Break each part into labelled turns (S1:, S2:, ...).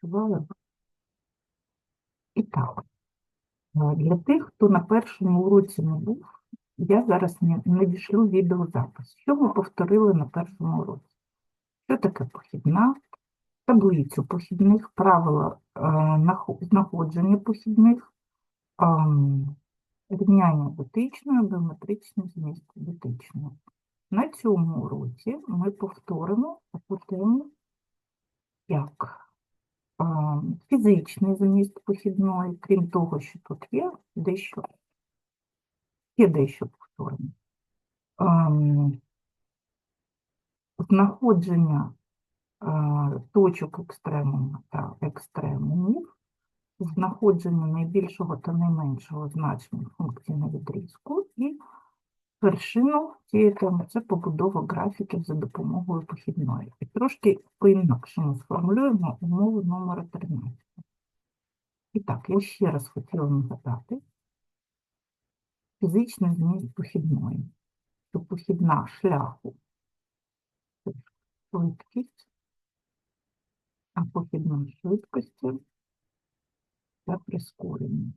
S1: Працювали. І так, е, для тих, хто на першому уроці не був, я зараз не, не відеозапис. Що ми повторили на першому уроці? Що таке похідна? Таблицю похідних, правила е, знаходження похідних, ем, рівняння дотичної, біометричний зміст дотичної. На цьому уроці ми повторимо таку тему, як фізичний зміст похідної, крім того, що тут є дещо, є дещо повторне. Знаходження точок екстремуму та екстремумів, знаходження найбільшого та найменшого значення функцій на відрізку і вершину цієї теми це побудова графіків за допомогою похідної. І трошки по-інакшому сформулюємо умову номер 13. І так, я ще раз хотіла нагадати фізичний зміст похідної. Що похідна шляху швидкість, а похідна швидкості це прискорення.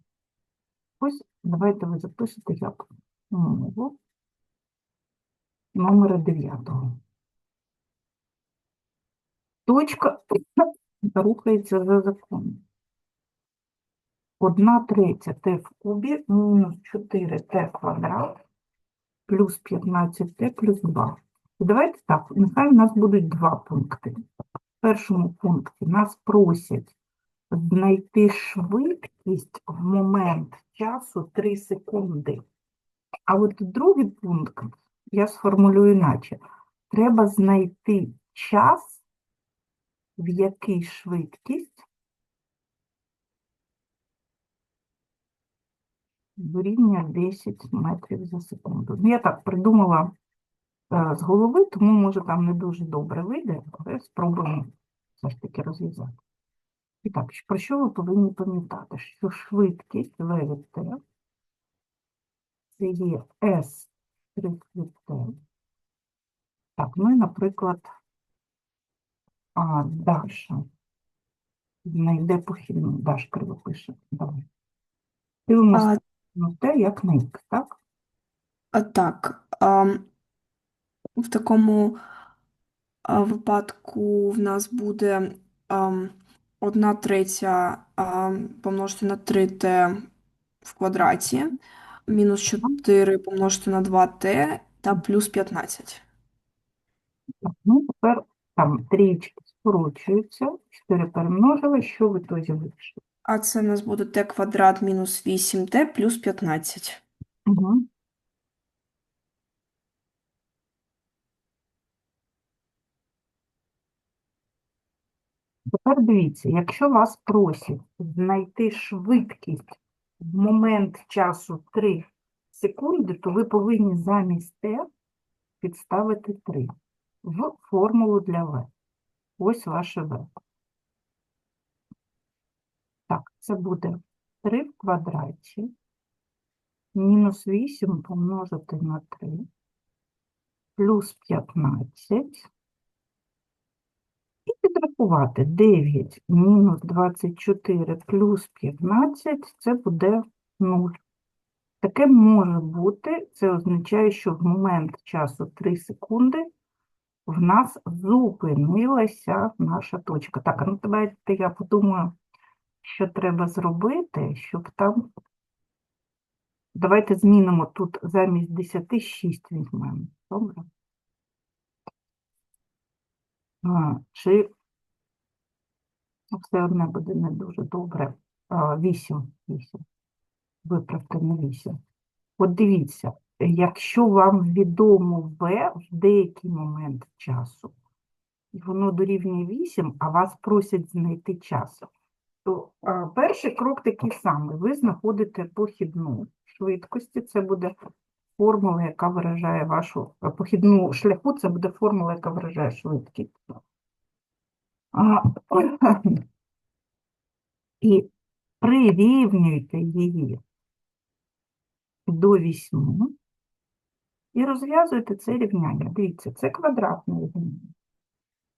S1: Ось давайте ви запишете як умову номера 9. Точка рухається за законом. Одна третя t в кубі мінус 4t квадрат плюс 15t плюс 2. І давайте так, нехай у нас будуть два пункти. В першому пункті нас просять знайти швидкість в момент часу 3 секунди. А от другий пункт я сформулюю іначе. Треба знайти час, в який швидкість дорівнює 10 метрів за секунду. Ну, я так придумала е, з голови, тому може там не дуже добре вийде, але спробуємо все ж таки розв'язати. І так, про що ви повинні пам'ятати? Що швидкість V це є S від Так, ну і, наприклад, а, Даша знайде похідну. Даш криво пише. Давай. Дивимося на те, як на Х, так?
S2: а так, а, в такому а, випадку в нас буде а, 1 третя а, помножити на 3t в квадраті, мінус 4 помножити на 2t та плюс 15.
S1: Ну, тепер там трієчки скорочуються, 4 перемножили, що в ітозі вийшло?
S2: А це у нас буде t квадрат мінус 8t плюс 15.
S1: Угу. Тепер дивіться, якщо вас просять знайти швидкість момент часу 3 секунди, то ви повинні замість Т підставити 3 в формулу для В. Ось ваше В. Так, це буде 3 в квадраті мінус 8 помножити на 3 плюс 15 і підрахувати 9 мінус 24 плюс 15 це буде 0. Таке може бути, це означає, що в момент часу 3 секунди в нас зупинилася наша точка. Так, ну давайте я подумаю, що треба зробити, щоб там. Давайте змінимо тут замість 10 6 візьмемо. Добре? А, чи все одне буде не дуже добре. А, 8, 8. Виправте на 8. От дивіться, якщо вам відомо В в деякий момент часу, і воно дорівнює 8, а вас просять знайти час, то а, перший крок такий самий. Ви знаходите похідну швидкості, це буде формула, яка виражає вашу похідну шляху, це буде формула, яка виражає швидкість. і прирівнюйте її до вісьми і розв'язуйте це рівняння. Дивіться, це квадратне рівняння.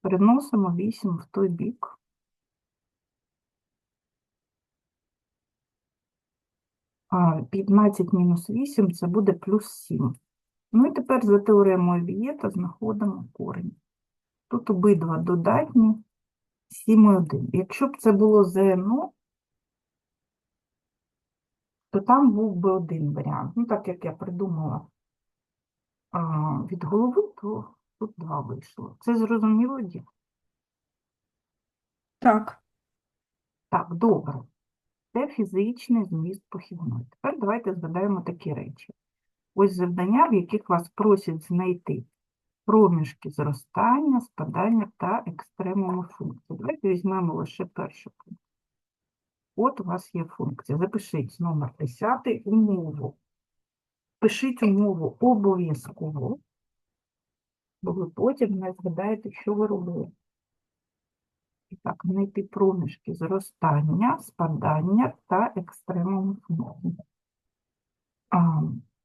S1: Переносимо 8 в той бік. А 15 мінус 8 це буде плюс 7. Ну і тепер за теоремою Вієта знаходимо корінь. Тут обидва додатні. 7 і 1. Якщо б це було ЗНО, то там був би один варіант. Ну, так як я придумала а, від голови, то тут два вийшло. Це зрозуміло, дітки?
S2: Так.
S1: Так, добре. Це фізичний зміст похідної. Тепер давайте згадаємо такі речі. Ось завдання, в яких вас просять знайти проміжки зростання, спадання та екстремуму функції. Давайте візьмемо лише першу пункт. От у вас є функція. Запишіть номер 10 умову. Пишіть умову обов'язково, бо ви потім не згадаєте, що ви робили. І так, знайти проміжки зростання, спадання та екстремуму функції. А,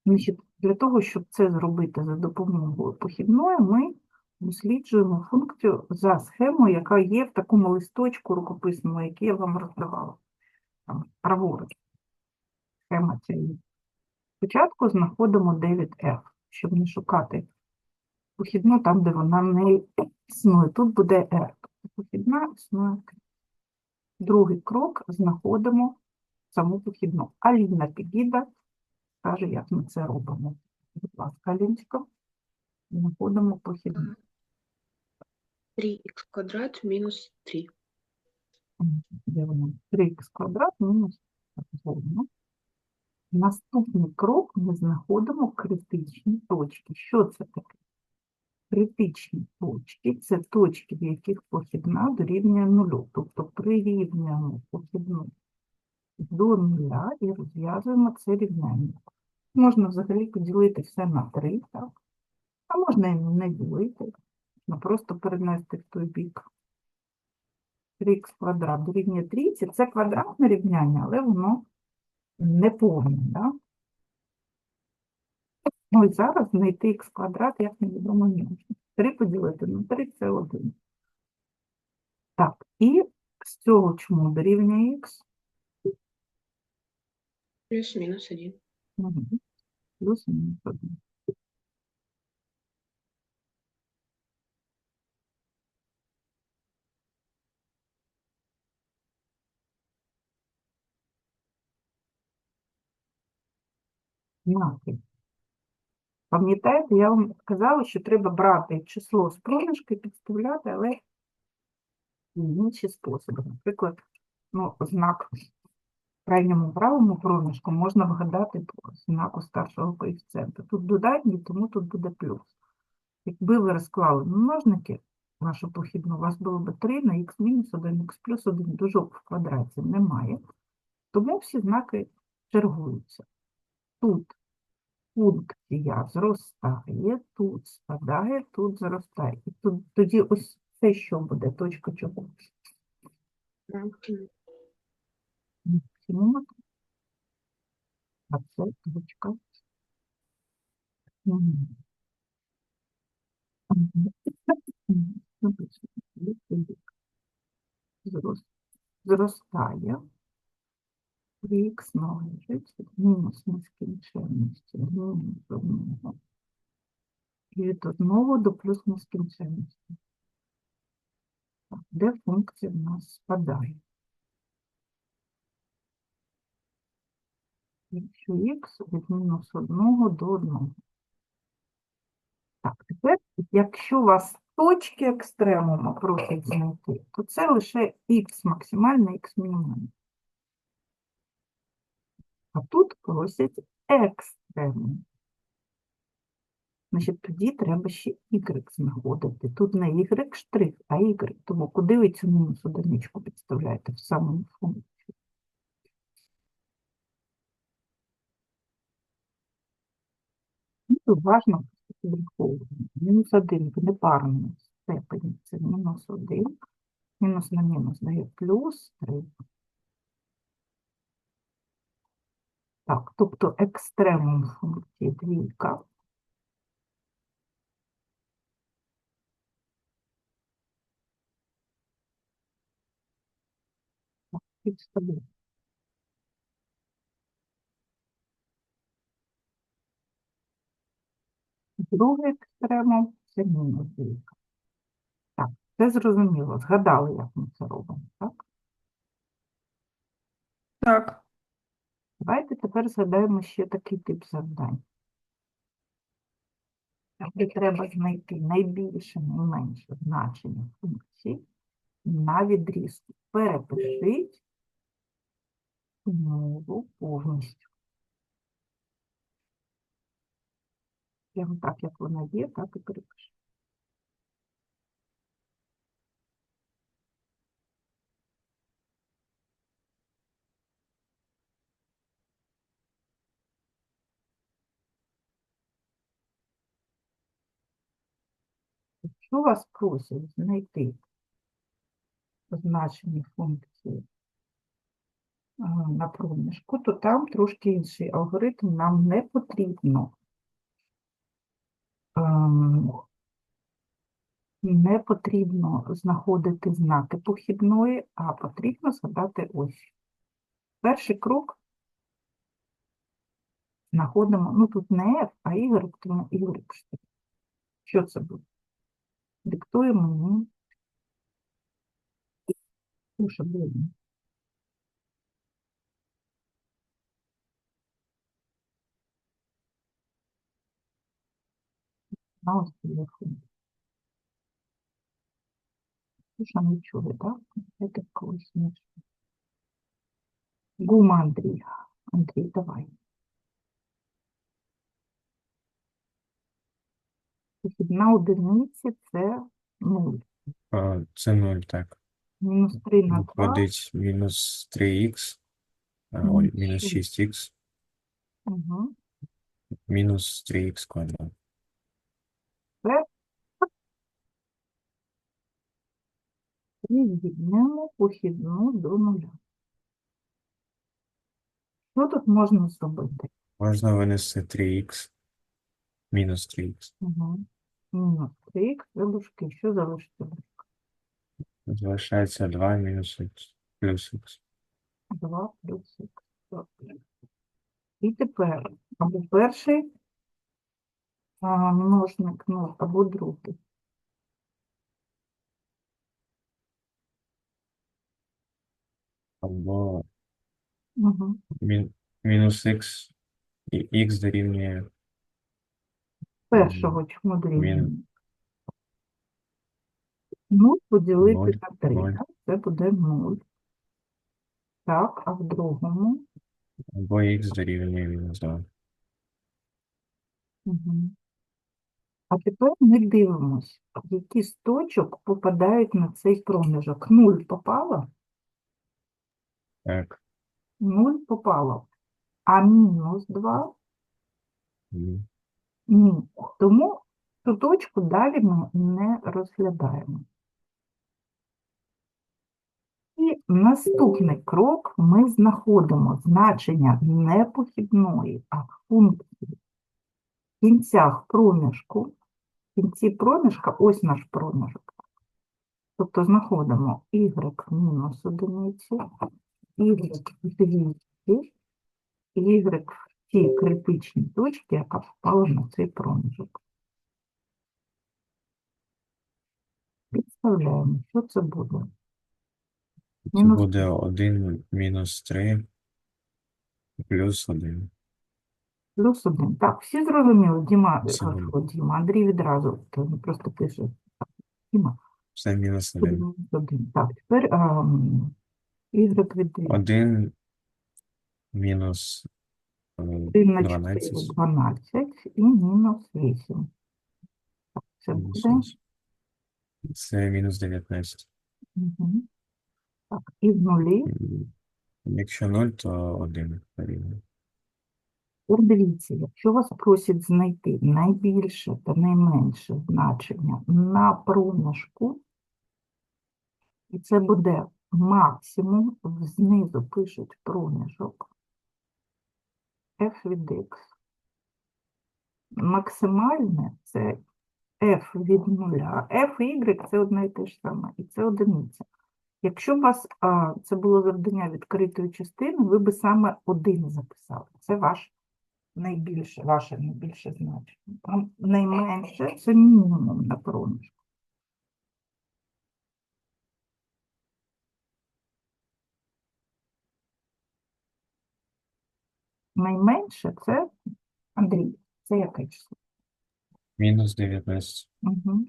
S1: значить, для того, щоб це зробити за допомогою похідної, ми досліджуємо функцію за схемою, яка є в такому листочку рукописному, який я вам роздавала. Там, праворуч. Схема ця є. Спочатку знаходимо 9F, щоб не шукати похідну там, де вона не існує. Тут буде R. Похідна існує. Другий крок знаходимо саму похідну. Аліна підійде, каже, як ми це робимо. Будь ласка, Аліночка, знаходимо похідну.
S3: 3х квадрат минус 3.
S1: Де вона? 3х квадрат мінус згодно. Наступний крок ми знаходимо критичні точки. Що це таке? Критичні точки це точки, в яких похідна дорівнює нулю. Тобто прирівнюємо похідну до нуля і розв'язуємо це рівняння. Можна взагалі поділити все на 3, так? А можна і не ділити, можна просто перенести в той бік. 3х квадрат дорівнює 30. Це квадратне рівняння, але воно не повне. Да? Ну і зараз знайти х квадрат, як невідомо не можна. 3 поділити на 3 – це 1. Так, і з цього чому дорівнює х?
S3: Плюс минус 1.
S1: Угу. Плюс мінус 1. Знаки. Пам'ятаєте, я вам казала, що треба брати число з проміжки, підставляти, але інші способи. Наприклад, ну, знак крайньому правому проміжку можна вгадати по знаку старшого коефіцієнта. Тут додатній, тому тут буде плюс. Якби ви розклали множники, вашу похідну, у вас було б 3 на х мінус 1, х плюс 1, дужок в квадраті немає. Тому всі знаки чергуються. Тут функція зростає, тут спадає, тут зростає. І тут, тоді ось це що буде? Точка чого? Максимум. А це точка. Зростає. 3х належить мінус нескінченності мінус одного. І від одного до плюс нескінченності. Де функція в нас спадає? Якщо х від мінус 1 до 1. Так, тепер, якщо у вас точки екстремума просять знайти, то це лише х максимальне, х мінімальне. А тут просять екстремум. Значить, тоді треба ще y знаходити. Тут не y штрих, а y. Тому куди ви цю мінус одиничку підставляєте в самому функцію? Ну, уважно підраховуємо. Мінус 1 в непарному степені це мінус 1. Мінус на мінус дає плюс 3. Так, тобто екстремум функції двійка. Підставляємо. Другий екстремум це мінус двійка. Так, це зрозуміло. Згадали, як ми це робимо, так?
S2: Так.
S1: Давайте тепер згадаємо ще такий тип завдань. Де треба знайти найбільше, найменше значення функції на відрізку. Перепишіть умову повністю. Прямо так, як вона є, так і перепишіть. Якщо вас просять знайти значення функції на проміжку, то там трошки інший алгоритм. Нам не потрібно ем, не потрібно знаходити знаки похідної, а потрібно згадати ось. Перший крок знаходимо, ну тут не F, а Y, тому Y. Що це буде? Диктує мені. Блин. На ось телефон. Слушай, не чули, так? Це колись чули. Гума Андрій. Андрій, давай. Похідна одиниці це 0.
S4: А, Це 0, так.
S1: Мінус 3 на 2.
S4: Виходить мінус 3х, а,
S1: Мінус
S4: ой, мінус 6х,
S1: Угу.
S4: мінус 3х квадрат.
S1: Рівняємо похідну до нуля. Що тут можна зробити?
S4: Можна винести 3х, мінус 3х.
S1: Угу. Мінус 3х, дужки. Що залишиться?
S4: Залишається 2 мінус х, плюс х.
S1: 2 плюс х. І тепер або перший а, множник, ну, або другий.
S4: Або
S1: Угу.
S4: мін, мінус х і х дорівнює
S1: Першого чому дорівнює? Ну, поділити на 3,
S4: ноль.
S1: так? Це буде 0. Так, а в другому?
S4: або х дорівнює мінус 2.
S1: Угу. А тепер ми дивимось, які з точок попадають на цей проміжок. 0 попало?
S4: Так.
S1: 0 попало. А мінус 2
S4: Ні.
S1: ні. Тому цю точку далі ми не розглядаємо. І наступний крок ми знаходимо значення не похідної, а функції в кінцях проміжку. В кінці проміжка ось наш проміжок. Тобто знаходимо y мінус одиницю, y двічі, y в тій критичній точці, яка впала на цей проміжок. Підставляємо, що це буде.
S4: Це
S1: Мінус
S4: буде 1 мінус 3 плюс 1.
S1: Плюс один. Так, всі зрозуміли? Діма, е, Діма, Андрій відразу просто пише. Діма,
S4: Це мінус 1.
S1: плюс один. Так, тепер ем, y від
S4: 1 мінус е,
S1: 1 на 4
S4: 12.
S1: 12 і мінус 8. Так, це
S4: мінус
S1: буде.
S4: 8. Це мінус 19.
S1: Мгм. Так, і в нулі.
S4: М, Якщо 0, то 1 рівно.
S1: Тепер дивіться, якщо вас просять знайти найбільше та найменше значення на проміжку, і це буде максимум, знизу пишуть проміжок f від x. Максимальне це f від нуля. f і y – це одне і те ж саме, і це одиниця. Якщо у вас а, це було завдання відкритої частини, ви би саме один записали. Це ваш найбільше, ваше найбільше значення. Найменше це мінімум на проміжку. Найменше це, Андрій, це яке число?
S4: Мінус 19.
S1: Угу.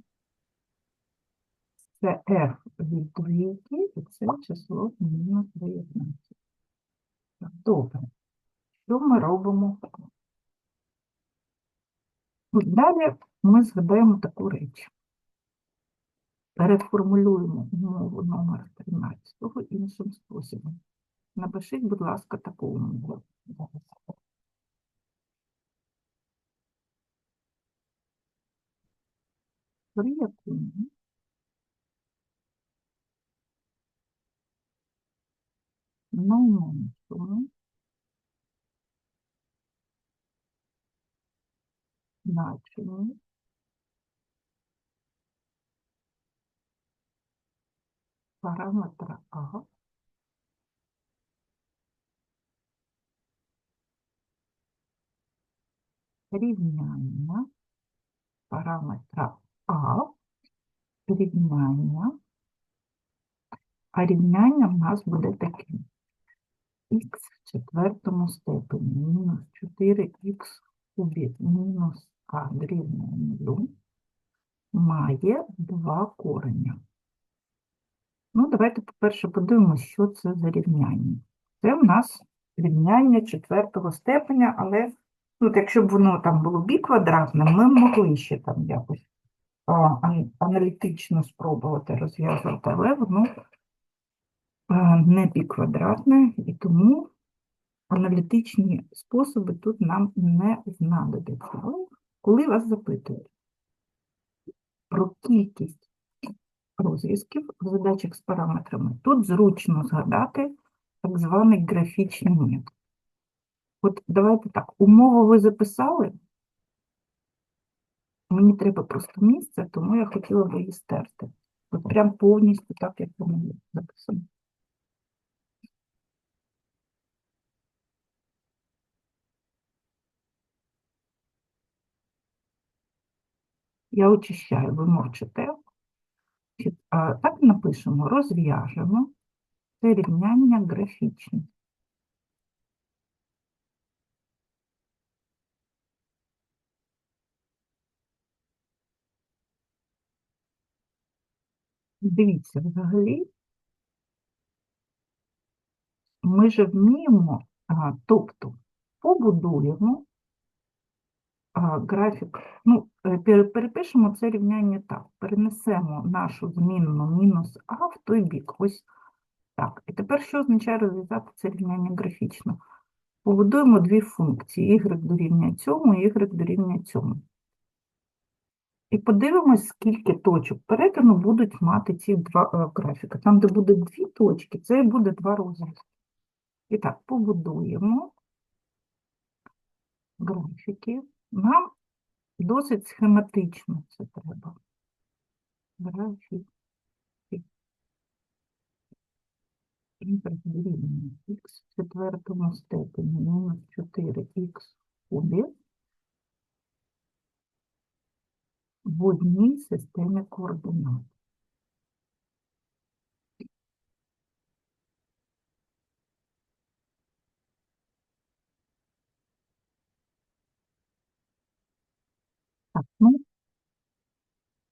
S1: Це f від двійки, і це число мінус 19. Добре. Що ми робимо? Далі ми згадаємо таку річ. Переформулюємо умову номер 13 іншим способом. Напишіть, будь ласка, таку умову. При якому параметра А рівняння параметра А рівняння, а рівняння в нас буде таким. х в четвертому степені мінус 4х кубі мінус а дорівнює нулю має два кореня. Ну, давайте, по-перше, подивимося, що це за рівняння. Це в нас рівняння четвертого степеня, але от якщо б воно там було бі квадратне, ми могли ще там якось аналітично спробувати розв'язувати, але воно не біквадратне, і тому аналітичні способи тут нам не знадобляться. Але коли вас запитують про кількість розв'язків в задачах з параметрами, тут зручно згадати так званий графічний метод. От давайте так, умову ви записали, Мені треба просто місце, тому я хотіла би її стерти. От прям повністю так, як воно є записано. Я очищаю, ви мовчите. Так напишемо, розв'яжемо. Це рівняння графічне. Дивіться, взагалі, ми же вміємо, а, тобто побудуємо а, графік, ну, е, перепишемо це рівняння так, перенесемо нашу змінну мінус а в той бік, ось так. І тепер що означає розв'язати це рівняння графічно? Побудуємо дві функції, y дорівнює цьому, y дорівнює цьому. І подивимось, скільки точок перетину будуть мати ці два е, графіки. Там, де буде дві точки, це буде два розв'язки. І так, побудуємо графіки. Нам досить схематично це треба. Графіки. Дорівнює х в четвертому степені мінус 4х в кубі в одній системі координат. Так, ну,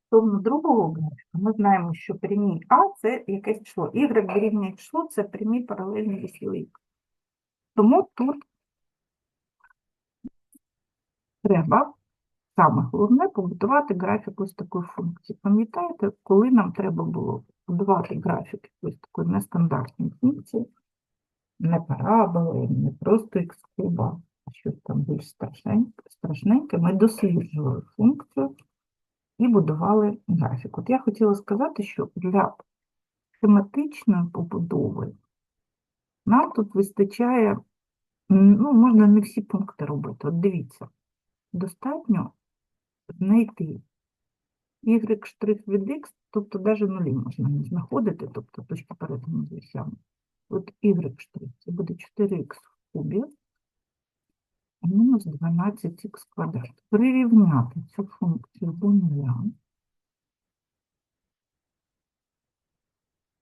S1: стосовно другого графіка, ми знаємо, що прямі А це якесь число. Y дорівнює число це прямі паралельні віслі Х. Тому тут треба, саме головне, побудувати графік ось такої функції. Пам'ятаєте, коли нам треба було будувати графік ось такої нестандартної функції, не параболи, не просто х куба, а щось там більш страшненьке, страшненьке, ми досліджували функцію і будували графік. От я хотіла сказати, що для схематичної побудови нам тут вистачає, ну, можна не всі пункти робити. От дивіться, достатньо знайти y штрих від x, тобто навіть нулі можна не знаходити, тобто точки перетину з вісями. От y штрих, це буде 4х в кубі мінус 12х квадрат. Прирівняти цю функцію до нуля.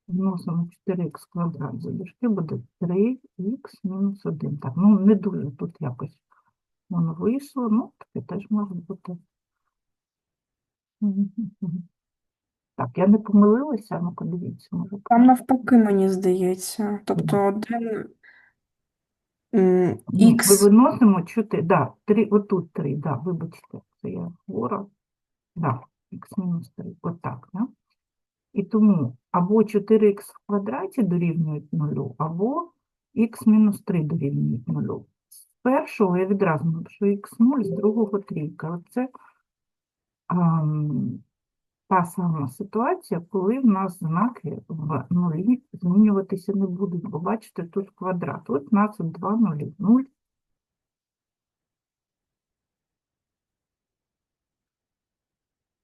S1: Вносимо 4х квадрат за дужки, буде 3х мінус 1. Так, ну не дуже тут якось воно вийшло, ну таке теж може бути. Так, я не помилилася, ну подивіться, може.
S2: Там навпаки, мені здається. Тобто один м,
S1: Ні, ми
S2: х
S1: виносимо 4, да, 3, отут 3, да, вибачте, це я хвора. Да, х мінус 3, отак, да? І тому або 4х в квадраті дорівнюють 0, або х мінус 3 дорівнюють 0. З першого я відразу напишу х 0, з другого трійка. Оце ам, та сама ситуація, коли в нас знаки в нулі змінюватися не будуть. Бо бачите, тут квадрат. От у нас два нулі. 0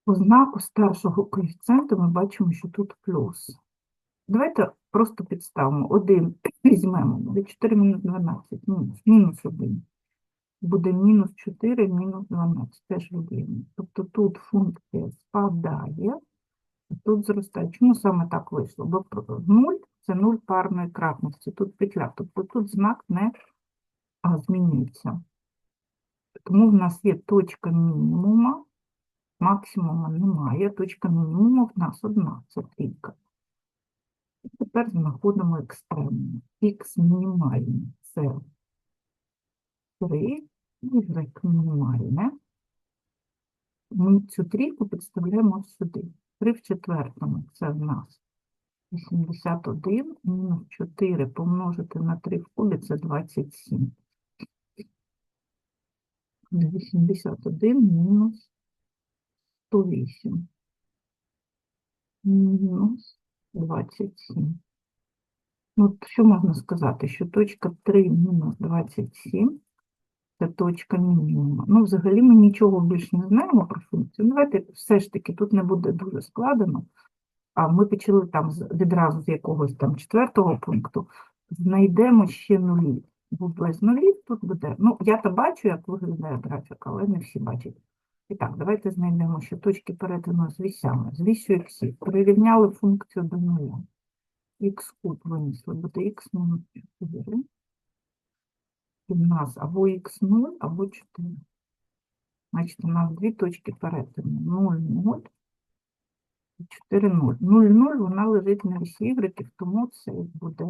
S1: По знаку старшого коефіцієнту ми бачимо, що тут плюс. Давайте просто підставимо. 1 візьмемо, 4 мінус 12, мінус, мінус 1. Буде мінус 4, мінус 12, теж від'ємно. Тобто тут функція спадає, тут зростає. Чому саме так вийшло? Бо 0 – це 0 парної кратності, тут петля, тобто тут знак не змінюється. Тому в нас є точка мінімума, максимума немає, точка мінімуму в нас одна, це трійка. І тепер знаходимо екстремум. Х мінімальний – це 3, y мінімальне. Ми цю трійку підставляємо сюди. 3 в четвертому – це в нас 81, мінус 4 помножити на 3 в кубі – це 27. 81 мінус 108 мінус 27. Ну, от що можна сказати? Що точка 3 мінус 27 – це точка мінімуму. Ну, взагалі ми нічого більше не знаємо про функцію. Давайте все ж таки тут не буде дуже складено. А ми почали там відразу з якогось там четвертого пункту. Знайдемо ще нулі. Бо без нулів тут буде. Ну, я то бачу, як виглядає графік, але не всі бачать. І так, давайте знайдемо ще точки перетину з вісями. З вісю х. Прирівняли функцію до нуля. Х куб винесли, буде х мінус 4. В нас або х0, або 4. Значить, у нас дві точки перетину. 0, 0 і 4, 0. 0, 0, вона лежить на вісі y, тому це буде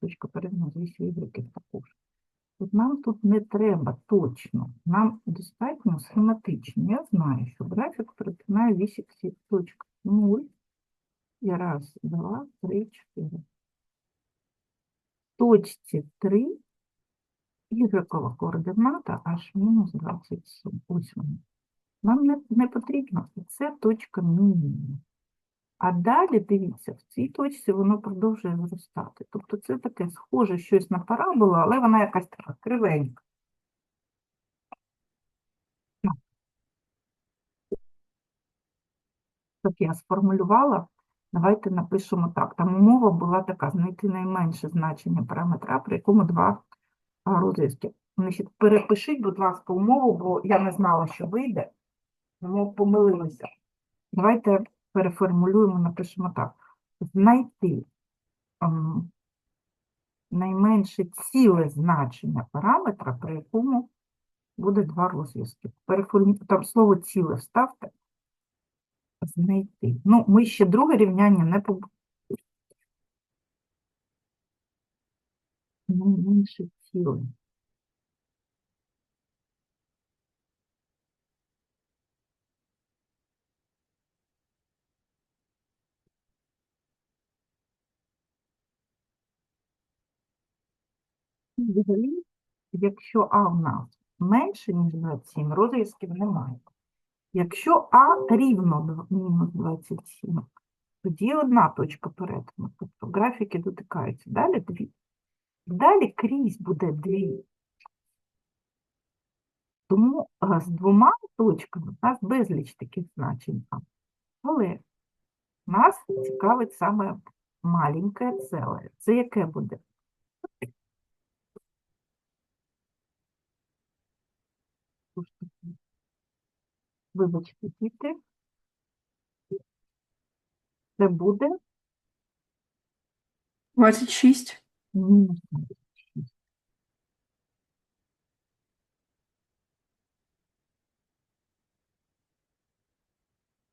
S1: точка перетину з вісі y також. От нам тут не треба точно, нам достатньо схематично. Я знаю, що графік перетинає вісі всіх точок. 0 і раз, два, три, чотири. Точці 3 Ігрикова координата h мінус 28. Нам не, не потрібно, це точка мінімуму. А далі, дивіться, в цій точці воно продовжує зростати. Тобто це таке схоже щось на параболу, але вона якась така кривенька. Так я сформулювала. Давайте напишемо так. Там умова була така: знайти найменше значення параметра, при якому два. Грузинське. Значить, перепишіть, будь ласка, умову, бо я не знала, що вийде, тому помилилися. Давайте переформулюємо, напишемо так: знайти ем, найменше ціле значення параметра, при якому буде два розв'язки. Переформу... Там слово ціле вставте. Знайти. Ну, ми ще друге рівняння не побудемо. Найменше ціле. Взагалі, якщо А в нас менше, ніж 27, розв'язків немає. Якщо А рівно мінус 27, тоді одна точка перетину, тобто графіки дотикаються. Далі дві. Далі крізь буде дві. Тому а, з двома точками у нас безліч таких значень. Але нас цікавить саме маленьке ціле. Це яке буде? Вибачте, діти. Це буде
S2: 26.
S1: Мінус 26.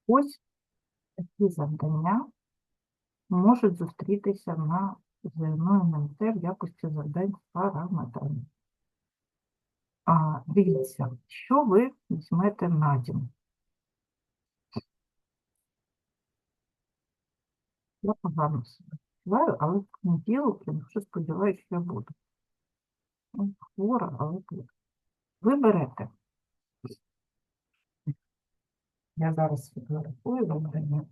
S1: Ось такі завдання можуть зустрітися на ЗНО МНТ в якості завдань з параметрами. А, дивіться, що ви візьмете на дім? Я погано себе почуваю, але не понеділок я дуже сподіваюся, що я буду. Хвора, але буду. Ви берете. Я зараз фотографую завдання.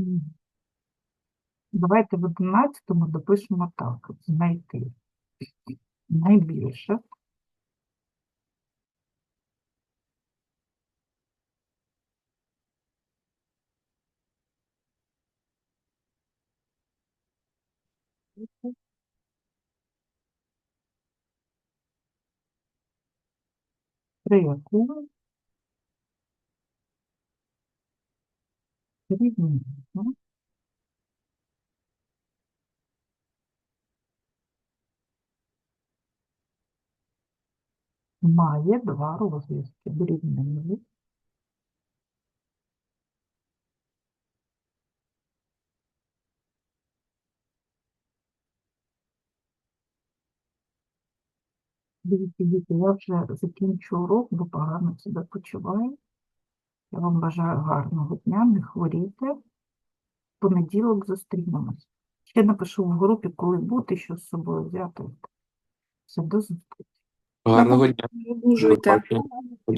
S1: М. Давайте в 11 допишемо так. Знайти. Найбільше. При якому рівнісно має два розв'язки дорівнює Дивіться, діти, я вже закінчу урок, бо погано себе почуваю. Я вам бажаю гарного дня, не хворійте. Понеділок зустрінемось. Ще напишу в групі, коли бути, що з собою взяти. Все, до зустрічі.
S4: Гарного дня.
S2: Дуже
S4: До побачення.